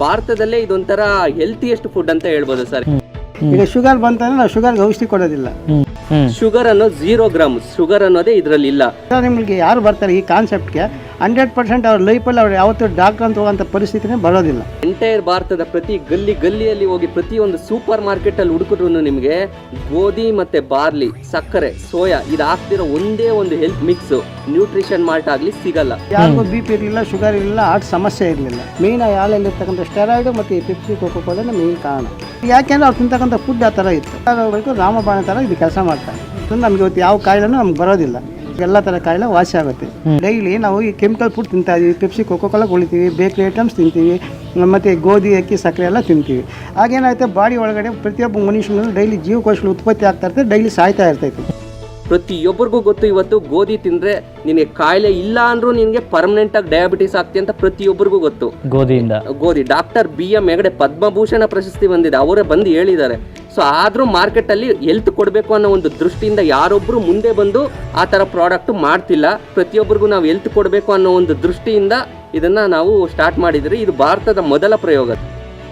ಭಾರತದಲ್ಲೇ ಇದೊಂಥರ ಹೆಲ್ತಿಯೆಸ್ಟ್ ಫುಡ್ ಅಂತ ಹೇಳ್ಬೋದು ಸರ್. ಈಗ ಶುಗರ್ ಬಂತಂದ್ರೆ ನಾವು ಶುಗರ್ಗೆ ಔಷಧಿ ಕೊಡೋದಿಲ್ಲ. ಶುಗರ್ ಅನ್ನೋದು ಝೀರೋ ಗ್ರಾಮ್ ಶುಗರ್ ಅನ್ನೋದೇ ಇದರಲ್ಲಿ ಇಲ್ಲ ಈಗ ನಿಮಗೆ ಯಾರು ಬರ್ತಾರೆ ಈ ಕಾನ್ಸೆಪ್ಟ್ಗೆ ಹಂಡ್ರೆಡ್ ಪರ್ಸೆಂಟ್ ಅವ್ರ ಲೈಫಲ್ಲಿ ಅವ್ರು ಯಾವತ್ತೂ ಡಾಕ್ಟರ್ ಅಂತ ಹೋಗೋಂಥ ಪರಿಸ್ಥಿತಿನೇ ಬರೋದಿಲ್ಲ. ಎಂಟೈರ್ ಭಾರತದ ಪ್ರತಿ ಗಲ್ಲಿ ಗಲ್ಲಿಯಲ್ಲಿ ಹೋಗಿ ಪ್ರತಿಯೊಂದು ಸೂಪರ್ ಮಾರ್ಕೆಟಲ್ಲಿ ಹುಡುಕಿದ್ರು ನಿಮಗೆ ಗೋಧಿ ಮತ್ತು ಬಾರ್ಲಿ ಸಕ್ಕರೆ ಸೋಯಾ ಇದು ಹಾಕ್ತಿರೋ ಒಂದೇ ಒಂದು ಹೆಲ್ತ್ ಮಿಕ್ಸ್ ನ್ಯೂಟ್ರಿಷನ್ ಮಾರ್ಟ್ ಆಗಲಿ ಸಿಗಲ್ಲ. ಯಾರಿಗೂ ಬಿ ಪಿ ಇರಲಿಲ್ಲ ಶುಗರ್ ಇರಲಿಲ್ಲ ಹಾರ್ಟ್ ಸಮಸ್ಯೆ ಇರಲಿಲ್ಲ. ಮೇಯ್ನ್ ಆ ಹಾಲಲ್ಲಿರ್ತಕ್ಕಂಥ ಸ್ಟೆರಾಯ್ಡು ಮತ್ತು ಈ ಪೆಪ್ಸಿ ಕೋಕೋ ಕೋಲನೇ ಮೇಯ್ನ್ ಕಾರಣ. ಯಾಕೆಂದ್ರೆ ಅವ್ರು ತಿಂತಕ್ಕಂಥ ಫುಡ್ ಆ ಥರ ಇತ್ತು. ಅದಕ್ಕೆ ರಾಮಬಾಣ ಥರ ಇದು ಕೆಲಸ ಮಾಡ್ತಾರೆ. ನಮ್ಗೆ ಇವತ್ತು ಯಾವ ಕಾಯಿಲೆನೂ ನಮ್ಗೆ ಬರೋದಿಲ್ಲ. ಎಲ್ಲ ಥರ ಕಾಯಿಲೆ ವಾಸಿ ಆಗುತ್ತೆ. ಡೈಲಿ ನಾವು ಈ ಕೆಮಿಕಲ್ ಫುಡ್ ತಿಂತಾ ಇದೀವಿ Pepsi Coca Cola ಕುಳಿತೀವಿ bakery items ತಿಂತೀವಿ ಮತ್ತು ಗೋಧಿ ಅಕ್ಕಿ ಸಕ್ಕರೆ ಎಲ್ಲ ತಿಂತೀವಿ. ಹಾಗೇನಾಯ್ತು ಬಾಡಿ ಒಳಗಡೆ ಪ್ರತಿಯೊಬ್ಬ ಮನುಷ್ಯನಲ್ಲಿ ಡೈಲಿ ಜೀವಕೋಶಗಳು ಉತ್ಪತ್ತಿ ಆಗ್ತಾ ಇರ್ತದೆ ಡೈಲಿ ಸಾಯ್ತಾ ಇರ್ತೈತಿ. ಪ್ರತಿಯೊಬ್ಬರಿಗೂ ಗೊತ್ತು ಇವತ್ತು ಗೋಧಿ ತಿಂದ್ರೆ ನಿನಗೆ ಕಾಯಿಲೆ ಇಲ್ಲ ಅಂದ್ರೂ ನಿನಗೆ ಪರ್ಮನೆಂಟ್ ಆಗಿ ಡಯಾಬಿಟಿಸ್ ಆಗ್ತಿ ಅಂತ ಪ್ರತಿಯೊಬ್ಬರಿಗೂ ಗೊತ್ತು. ಗೋಧಿಯಿಂದ. ಗೋಧಿ doctor B M Hegde Padma Bhushan ಪ್ರಶಸ್ತಿ ಬಂದಿದೆ ಅವರೇ ಬಂದು ಹೇಳಿದ್ದಾರೆ. ಸೊ ಆದರೂ ಮಾರ್ಕೆಟಲ್ಲಿ ಎಲ್ತ್ ಕೊಡಬೇಕು ಅನ್ನೋ ಒಂದು ದೃಷ್ಟಿಯಿಂದ ಯಾರೊಬ್ಬರು ಮುಂದೆ ಬಂದು ಆ ಥರ ಪ್ರಾಡಕ್ಟ್ ಮಾಡ್ತಿಲ್ಲ. ಪ್ರತಿಯೊಬ್ಬರಿಗೂ ನಾವು ಎಲ್ತ್ ಕೊಡಬೇಕು ಅನ್ನೋ ಒಂದು ದೃಷ್ಟಿಯಿಂದ ಇದನ್ನು ನಾವು ಸ್ಟಾರ್ಟ್ ಮಾಡಿದ್ರಿ ಇದು ಭಾರತದ ಮೊದಲ ಪ್ರಯೋಗ.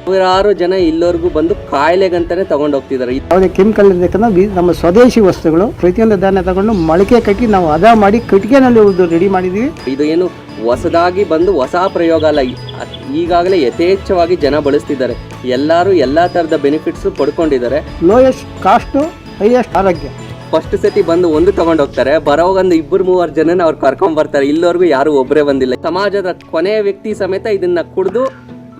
ಸಾವಿರಾರು ಜನ ಇಲ್ಲವರೆಗೂ ಬಂದು ಕಾಯಿಲೆಗಂತಾನೆ ತಗೊಂಡು ಹೋಗ್ತಿದ್ದಾರೆ ಯಾವುದೇ ಕೆಮಿಕಲ್ ಇರಬೇಕಂದ್ರೆ ನಮ್ಮ ಸ್ವದೇಶಿ ವಸ್ತುಗಳು ಪ್ರತಿಯೊಂದು ಧಾನ್ಯ ತಗೊಂಡು ಮೊಳಕೆ ಕಟ್ಟಿ ನಾವು ಅದ ಮಾಡಿ ಕಟ್ಟಿಗೆನಲ್ಲಿ ರೆಡಿ ಮಾಡಿದೀವಿ ಇದು ಏನು ಹೊಸದಾಗಿ ಬಂದು ಹೊಸ ಪ್ರಯೋಗ ಅಲ್ಲ ಈ- ಈಗಾಗಲೇ ಯಥೇಚ್ಛವಾಗಿ ಜನ ಬಳಸ್ತಿದ್ದಾರೆ. ಎಲ್ಲರೂ ಎಲ್ಲಾ ತರದ ಬೆನಿಫಿಟ್ಸ್ ಪಡ್ಕೊಂಡಿದ್ದಾರೆ. ಲೋಯೆಸ್ಟ್ ಕಾಸ್ಟು ಹೈಯೆಸ್ಟ್ ಆರೋಗ್ಯ. ಫಸ್ಟ್ ಸತಿ ಬಂದು ಒಂದು ತಗೊಂಡು ಹೋಗ್ತಾರೆ ಬರೋವಾಗ ಒಂದು ಇಬ್ಬರು ಮೂವರು ಜನನ ಅವ್ರು ಕರ್ಕೊಂಡ್ ಬರ್ತಾರೆ ಇಲ್ಲವರೆಗೂ ಯಾರು ಒಬ್ಬರೇ ಬಂದಿಲ್ಲ. ಸಮಾಜದ ಕೊನೆಯ ವ್ಯಕ್ತಿ ಸಮೇತ ಇದನ್ನ ಕುಡಿದು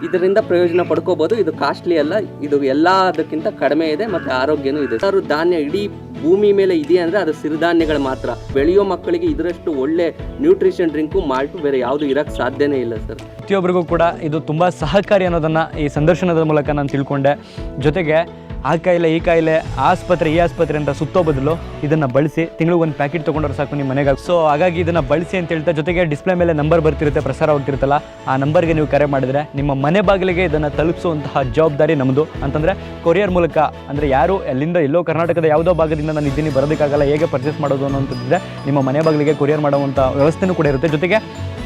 ಇದರಿಂದ ಪ್ರಯೋಜನ ಪಡ್ಕೋಬಹುದು ಇದು ಕಾಸ್ಟ್ಲಿ ಅಲ್ಲ. ಇದು ಎಲ್ಲದಕ್ಕಿಂತ ಕಡಿಮೆ ಇದೆ ಮತ್ತೆ ಆರೋಗ್ಯನೂ ಇದೆ. ಯಾರು ಧಾನ್ಯ ಇಡೀ ಭೂಮಿ ಮೇಲೆ ಇದೆ ಅಂದ್ರೆ ಅದು ಸಿರಿಧಾನ್ಯಗಳು ಮಾತ್ರ. ಬೆಳೆಯೋ ಮಕ್ಕಳಿಗೆ ಇದರಷ್ಟು ಒಳ್ಳೆ ನ್ಯೂಟ್ರಿಷನ್ ಡ್ರಿಂಕು ಮಾಲ್ಟು ಬೇರೆ ಯಾವುದು ಇರಕ್ ಸಾಧ್ಯನೇ ಇಲ್ಲ ಸರ್ ಪ್ರತಿಯೊಬ್ಬರಿಗೂ ಕೂಡ ಇದು ತುಂಬ ಸಹಕಾರಿ ಅನ್ನೋದನ್ನು ಈ ಸಂದರ್ಶನದ ಮೂಲಕ ನಾನು ತಿಳ್ಕೊಂಡೆ. ಜೊತೆಗೆ ಆ ಕಾಯಿಲೆ, ಈ ಕಾಯಿಲೆ, ಆಸ್ಪತ್ರೆ, ಈ ಆಸ್ಪತ್ರೆ ಅಂತ ಸುತ್ತೋ ಬದಲು ಇದನ್ನು ಬಳಸಿ ತಿಂಗಳಿಗೆ ಒಂದು ಪ್ಯಾಕೆಟ್ ತೊಗೊಂಡ್ರೆ ಸಾಕು ನಿಮ್ಮ ಮನೆಗೆ ಸೊ ಹಾಗಾಗಿ ಇದನ್ನು ಬಳಸಿ ಅಂತ ಹೇಳ್ತಾ ಜೊತೆಗೆ ಡಿಸ್ಪ್ಲೇ ಮೇಲೆ ನಂಬರ್ ಬರ್ತಿರುತ್ತೆ, ಪ್ರಸಾರ ಹೋಗ್ತಿರ್ತಲ್ಲ ಆ ನಂಬರ್ಗೆ ನೀವು ಕರೆ ಮಾಡಿದ್ರೆ ನಿಮ್ಮ ಮನೆ ಬಾಗಿಲಿಗೆ ಇದನ್ನು ತಲುಪಿಸುವಂತಹ ಜವಾಬ್ದಾರಿ ನಮ್ಮದು ಅಂತಂದರೆ ಕೊರಿಯರ್ ಮೂಲಕ, ಅಂದರೆ ಯಾರು ಎಲ್ಲಿಂದ ಎಲ್ಲೋ ಕರ್ನಾಟಕದ ಯಾವುದೋ ಭಾಗದಿಂದ ನಾನು ಇದ್ದೀನಿ, ಬರೋದಕ್ಕಾಗಲ್ಲ, ಹೇಗೆ ಪರ್ಚೇಸ್ ಮಾಡೋದು ಅನ್ನೋಂಥದ್ದಿದೆ ನಿಮ್ಮ ಮನೆ ಬಾಗಿಲಿಗೆ ಕೊರಿಯರ್ ಮಾಡುವಂಥ ವ್ಯವಸ್ಥೆನೂ ಕೂಡ ಇರುತ್ತೆ. ಜೊತೆಗೆ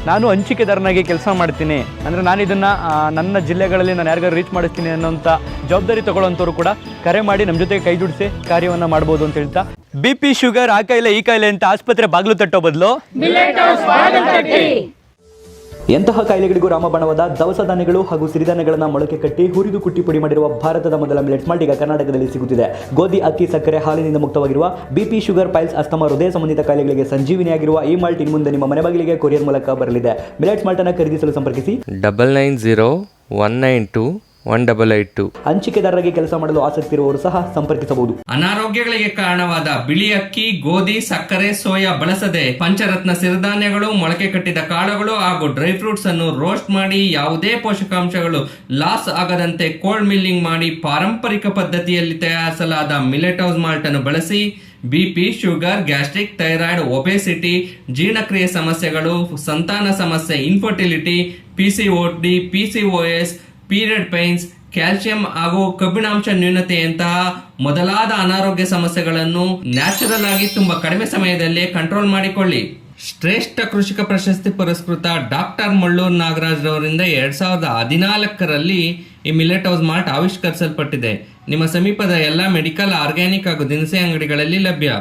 ನಾನು ಹಂಚಿಕೆದಾರನಾಗಿ ಕೆಲಸ ಮಾಡ್ತೀನಿ. ಅಂದರೆ ನಾನು ಇದನ್ನು ನನ್ನ ಜಿಲ್ಲೆಗಳಲ್ಲಿ ನಾನು ಯಾರಿಗಾರು ರೀಚ್ ಮಾಡಿಸ್ತೀನಿ ಅನ್ನೋಂಥ ಜವಾಬ್ದಾರಿ ತಗೊಳ್ಳೋಂಥವ್ರು ಕೂಡ ಕರೆ ಮಾಡಿ ನಮ್ಮ ಜೊತೆಗೆ ಕೈ ಜೋಡಿಸಿ ಕಾರ್ಯವನ್ನು ಮಾಡ್ಬೋದು ಅಂತ ಹೇಳ್ತಾ. ಬಿ ಪಿ ಶುಗರ್ ಆ ಕಾಯಿಲೆ ಈ ಕಾಯಿಲೆ ಅಂತ ಆಸ್ಪತ್ರೆ ಬಾಗಿಲು ತಟ್ಟೋ ಬದಲು. ಎಂತಹ ಕಾಯಿಲೆಗಳಿಗೂ ರಾಮಬಾಣವಾದ ದವಸ ಧಾನ್ಯಗಳು ಹಾಗೂ ಸಿರಿಧಾನ್ಯಗಳನ್ನು ಮೊಳಕೆ ಕಟ್ಟಿ ಹುರಿದು ಕುಟ್ಟಿ ಪುಡಿ ಮಾಡಿರುವ ಭಾರತದ ಮೊದಲ ಮಿಲೆಟ್ಸ್ ಮಾಲ್ಟ್ ಈಗ ಕರ್ನಾಟಕದಲ್ಲಿ ಸಿಗುತ್ತಿದೆ. ಗೋಧಿ, ಅಕ್ಕಿ, ಸಕ್ಕರೆ ಹಾಲಿನಿಂದ ಮುಕ್ತವಾಗಿರುವ ಬಿಪಿ ಶುಗರ್ ಪೈಲ್ಸ್ ಅಸ್ತಮ ಹೃದಯ ಸಂಬಂಧಿತ ಕಾಯಿಲೆಗಳಿಗೆ ಸಂಜೀವಿನಿಯಾಗಿರುವ ಈ ಮಾಲ್ಟ್ ಇನ್ನು ಮುಂದೆ ನಿಮ್ಮ ಮನೆ ಬಾಗಿಲಿಗೆ ಕೊರಿಯರ್ ಮೂಲಕ ಬರಲಿದೆ. ಮಿಲೆಟ್ಸ್ ಮಾಲ್ಟನ್ನು ಖರೀದಿಸಲು ಸಂಪರ್ಕಿಸಿ. Double nine zero one nine two one double eight two ಹಂಚಿಕೆದಾರರಿಗೆ ಕೆಲಸ ಮಾಡಲು ಆಸಕ್ತಿ ಇರುವವರು ಸಹ ಸಂಪರ್ಕಿಸಬಹುದು. ಅನಾರೋಗ್ಯಗಳಿಗೆ ಕಾರಣವಾದ ಬಿಳಿ ಅಕ್ಕಿ ಗೋಧಿ ಸಕ್ಕರೆ ಸೋಯಾ ಬಳಸದೆ ಪಂಚರತ್ನ ಸಿರಿಧಾನ್ಯಗಳು ಮೊಳಕೆ ಕಟ್ಟಿದ ಕಾಳುಗಳು ಹಾಗೂ ಡ್ರೈ ಫ್ರೂಟ್ಸ್ ಅನ್ನು ರೋಸ್ಟ್ ಮಾಡಿ ಯಾವುದೇ ಪೋಷಕಾಂಶಗಳು ಲಾಸ್ ಆಗದಂತೆ ಕೋಲ್ಡ್ ಮಿಲ್ಲಿಂಗ್ ಮಾಡಿ ಪಾರಂಪರಿಕ ಪದ್ಧತಿಯಲ್ಲಿ ತಯಾರಿಸಲಾದ ಮಿಲೆಟ್ ಹೌಸ್ ಮಾಲ್ಟ್ ಅನ್ನು ಬಳಸಿ BP sugar gastric thyroid obesity ಜೀರ್ಣಕ್ರಿಯೆ ಸಮಸ್ಯೆಗಳು ಸಂತಾನ ಸಮಸ್ಯೆ infertility PCOD PCOS period pains calcium ಹಾಗೂ ಕಬ್ಬಿಣಾಂಶ ನ್ಯೂನತೆಯಂತಹ ಮೊದಲಾದ ಅನಾರೋಗ್ಯ ಸಮಸ್ಯೆಗಳನ್ನು ನ್ಯಾಚುರಲ್ ಆಗಿ ತುಂಬಾ ಕಡಿಮೆ ಸಮಯದಲ್ಲಿ ಕಂಟ್ರೋಲ್ ಮಾಡಿಕೊಳ್ಳಿ. ಶ್ರೇಷ್ಠ ಕೃಷಿಕ ಪ್ರಶಸ್ತಿ ಪುರಸ್ಕೃತ ಡಾಕ್ಟರ್ ಮಳ್ಳೂರ್ ನಾಗರಾಜ್ ರವರಿಂದ ಎರಡ್ ಸಾವಿರದ ಹದಿನಾಲ್ಕರಲ್ಲಿ ಈ ಮಿಲೆಟ್ ಹೌಸ್ ಮಾರ್ಟ್ ಆವಿಷ್ಕರಿಸಲ್ಪಟ್ಟಿದೆ. ನಿಮ್ಮ ಸಮೀಪದ ಎಲ್ಲ ಮೆಡಿಕಲ್, ಆರ್ಗ್ಯಾನಿಕ್ ಹಾಗೂ ದಿನಸಿ ಅಂಗಡಿಗಳಲ್ಲಿ ಲಭ್ಯ.